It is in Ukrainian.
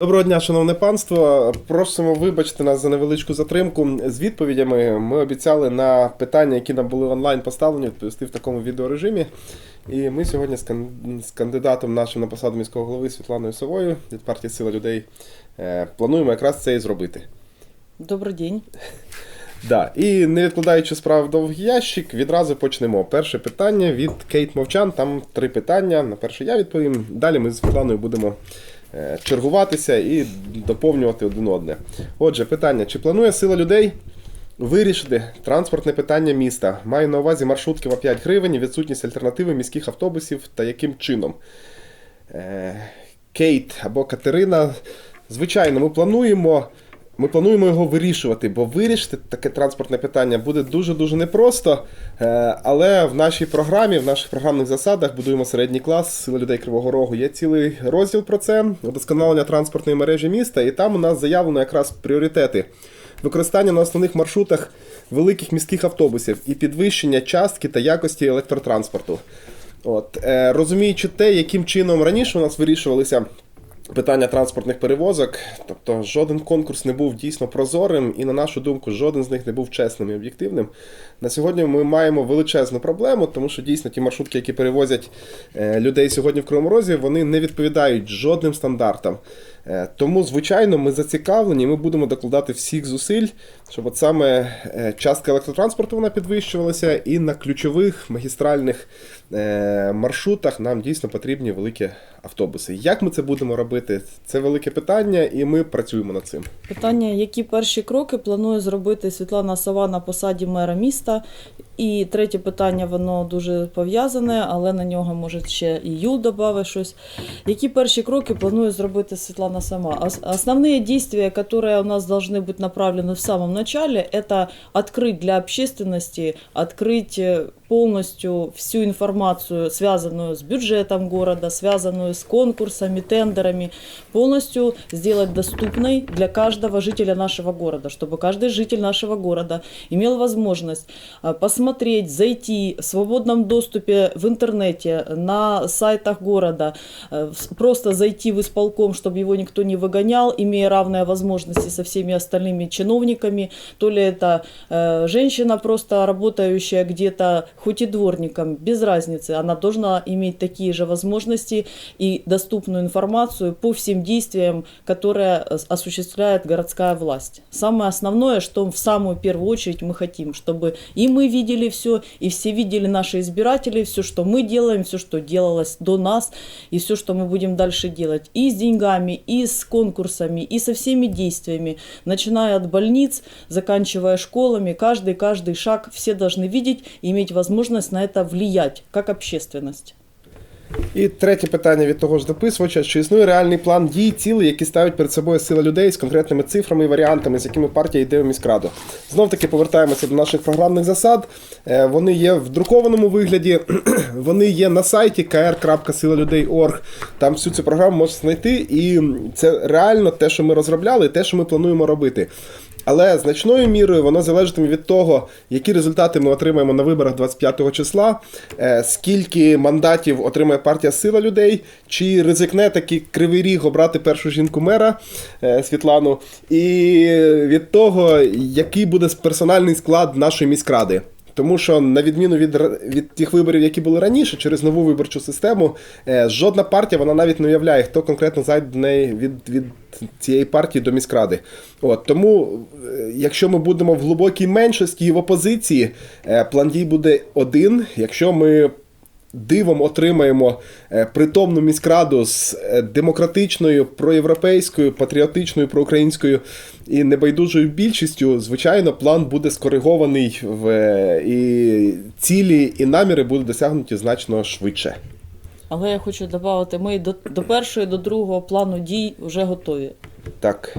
Доброго дня, шановне панство. Просимо вибачити нас за невеличку затримку з відповідями. Ми обіцяли на питання, які нам були онлайн поставлені, відповісти в такому відеорежимі. І ми сьогодні з, кандидатом нашим на посаду міського голови Світланою Совою від партії Сила людей е, плануємо якраз це і зробити. Добрый день. Да. І не відкладаючи справ в довгий ящик, відразу почнемо. Перше питання від Кейт Мовчан. Там три питання. На перше я відповім. Далі ми з Світланою будемо чергуватися і доповнювати один одне. Отже, питання: чи планує сила людей вирішити транспортне питання міста? Маю на увазі маршрутки в 5 гривень, відсутність альтернативи міських автобусів та яким чином? Е, Кейт або Катерина. Звичайно, ми плануємо. Ми плануємо його вирішувати, бо вирішити таке транспортне питання буде дуже-дуже непросто. Е, Але в нашій програмі, в наших програмних засадах будуємо середній клас сили людей Кривого Рогу. Є цілий розділ про це, удосконалення транспортної мережі міста, і там у нас заявлено якраз пріоритети. Використання на основних маршрутах великих міських автобусів і підвищення частки та якості електротранспорту. От, е, розуміючи те, яким чином раніше у нас вирішувалися питання транспортних перевозок, тобто жоден конкурс не був дійсно прозорим, і на нашу думку, жоден з них не був чесним і об'єктивним. На сьогодні ми маємо величезну проблему, тому що дійсно ті маршрутки, які перевозять е, людей сьогодні в Кривому Розі, вони не відповідають жодним стандартам. Е, Тому, звичайно, ми зацікавлені, ми будемо докладати всіх зусиль, щоб от саме е, частка електротранспорту вона підвищувалася, і на ключових магістральних е, маршрутах нам дійсно потрібні великі автобуси. Як ми це будемо робити? Це велике питання, і ми працюємо над цим. Питання, які перші кроки планує зробити Світлана Сова на посаді мера міста? І третє питання, воно дуже пов'язане, але на нього може ще і Юл додати щось. Які перші кроки планує зробити Світлана сама? Ос- Основные действия, которые у нас должны быть направлены в самом начале, это открыть для общественности, открыть э, полностью всю информацию, связанную с бюджетом города, связанную с конкурсами, тендерами, полностью сделать доступной для каждого жителя нашего города, чтобы каждый житель нашего города имел возможность а, посмотреть, зайти в свободном доступе в интернете, на сайтах города, в- просто зайти в исполком, чтобы его никто не выгонял, имея равные возможности со всеми остальными чиновниками, то ли это э, женщина просто работающая где-то, хоть и дворником, без разницы, она должна иметь такие же возможности и доступную информацию по всем действиям, которые осуществляет городская власть. Самое основное, что в самую первую очередь мы хотим, чтобы и мы видели все, и все видели наши избиратели, все, что мы делаем, все, что делалось до нас, и все, что мы будем дальше делать, и с деньгами, и с конкурсами, и со всеми действиями, начиная от больниц, заканчивая школами, каждый, каждый шаг все должны видеть иметь возможность на это влиять, как общественность. І третє питання від того ж дописувача: чи існує реальний план дій, цілей, які ставить перед собою сила людей з конкретними цифрами і варіантами, з якими партія йде в міськраду? Знов таки повертаємося до наших програмних засад. Е, Вони є в друкованому вигляді, вони є на сайті kr.silaludей.org. Там всю цю програму можна знайти, і це реально те, що ми розробляли, те, що ми плануємо робити. Але значною мірою воно залежатиме від того, які результати ми отримаємо на виборах 25 числа, е, скільки мандатів отримає партія Сила людей, чи ризикне такий кривий ріг обрати першу жінку мера е, Світлану, і від того, який буде персональний склад нашої міськради. Тому що, на відміну від, від тих виборів, які були раніше, через нову виборчу систему, е, жодна партія вона навіть не уявляє, хто конкретно зайде до неї від, від цієї партії до міськради. От, тому, е, якщо ми будемо в глибокій меншості і в опозиції, е, план дій буде один. Якщо ми дивом отримаємо е, притомну міськраду з е, демократичною, проєвропейською, патріотичною, проукраїнською і небайдужою більшістю, звичайно, план буде скоригований в е, і цілі і наміри будуть досягнуті значно швидше. Але я хочу додати, ми до, до першого і до другого плану дій вже готові. Так.